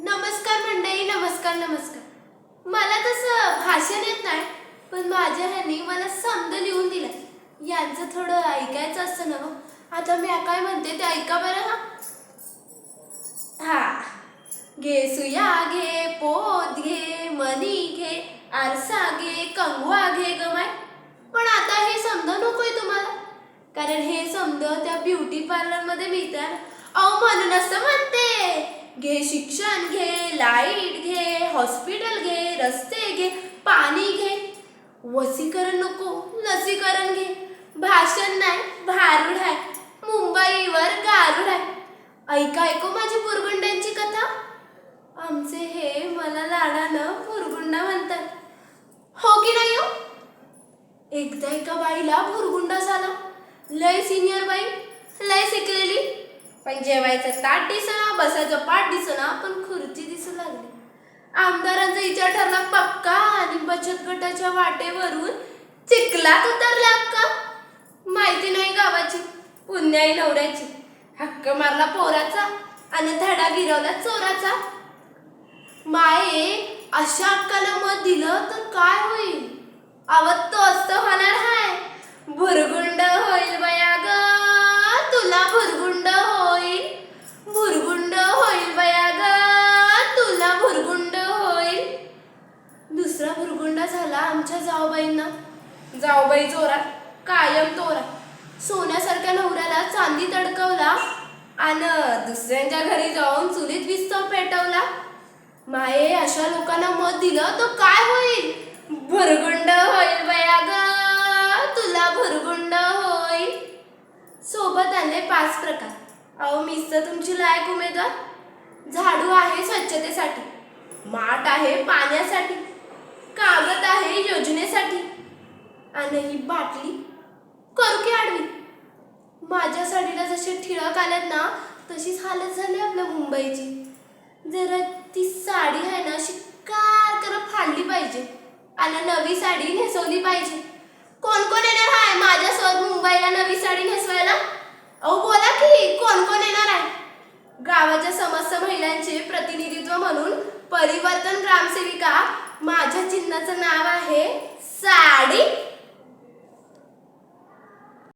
नमस्कार मंडळी नमस्कार नमस्कार. मला तसं भाषण येत नाही पण माझ्या ह्यांनी मला समद लिहून दिलं यांचं थोडं ऐकायचं असतं ना आता मी काय म्हणते ते ऐका बरं हा. हा. घे सुया घे पोत घे मनी घे आरसा घे कंगवा घे गमाय पण आता हे समजा नकोय तुम्हाला. कारण हे समज त्या ब्युटी पार्लरमध्ये मिळतात. अहो म्हणून असं म्हणते. घे शिक्षण घे लाइट घे हॉस्पिटल घे रस्ते घे पाणी घे. वसीकरण नको लसीकरण घे. भाषण नाही भारूड आहे. मुंबईवर गारूड आहे. ऐका ऐको माझी पुरगुंड्यांची कथा. आमचे हे मला लाडानं पुरगुंडा म्हणतात. हो की नाही हो? एकदा एका बाईला भुरगुंडा झाला. लय सिनियर बाई लय शिकलेली. पण जेवायचं ताट दिसना बसायचं पाठ दिसना पण खुर्ची दिसू लागली. आमदारांचा विचार ठरला पक्का आणि बचत गटाच्या वाटेवरून चिखलात उतरला अक्का. माहिती नाही गावाची पुण्याई नवऱ्याची. हक्क मारला पोराचा आणि धडा गिरवला चोराचा. माये अशा अक्काला मत दिलं तर काय होईल? आवत तो असत होणार हाय. भुरगुंड होईल दुसरा झाला आमच्या जाऊबाईंना. जाऊबाई जोरात कायम तोरात सोन्यासारख्या नवऱ्याला चांदी तडकवला आणि दुसऱ्यांच्या घरी जाऊन चुलीत विस्तव पेटवला. माये अशा लोकांना मत दिलं तर काय होईल? भरगुंड होईल बया ग तुला भरगुंड होईल. सोबत आले पाच प्रकार. अहो मीच तुमची लायक उमेदवार? झाडू आहे स्वच्छतेसाठी माठ आहे पाण्यासाठी कागद आहे योजनेसाठी. आणि ही बाटली करू की आडवी. माझ्या साडीला जसे ठिळक आल्यात ना तशीच हालत झाली आपल्या मुंबईची. जरा ती साडी आहे ना अशी कार करत फाडली पाहिजे. आणि नवी साडी नेसवली पाहिजे. कोण कोण येणार आहे माझ्यासोबत मुंबईला नवी साडी नेसवायला? अहो बोला की कोण कोण येणार आहे? गावाच्या समस्त महिलांचे प्रतिनिधित्व म्हणून परिवर्तन ग्रामसेविका माझ्या चिन्हाचं नाव आहे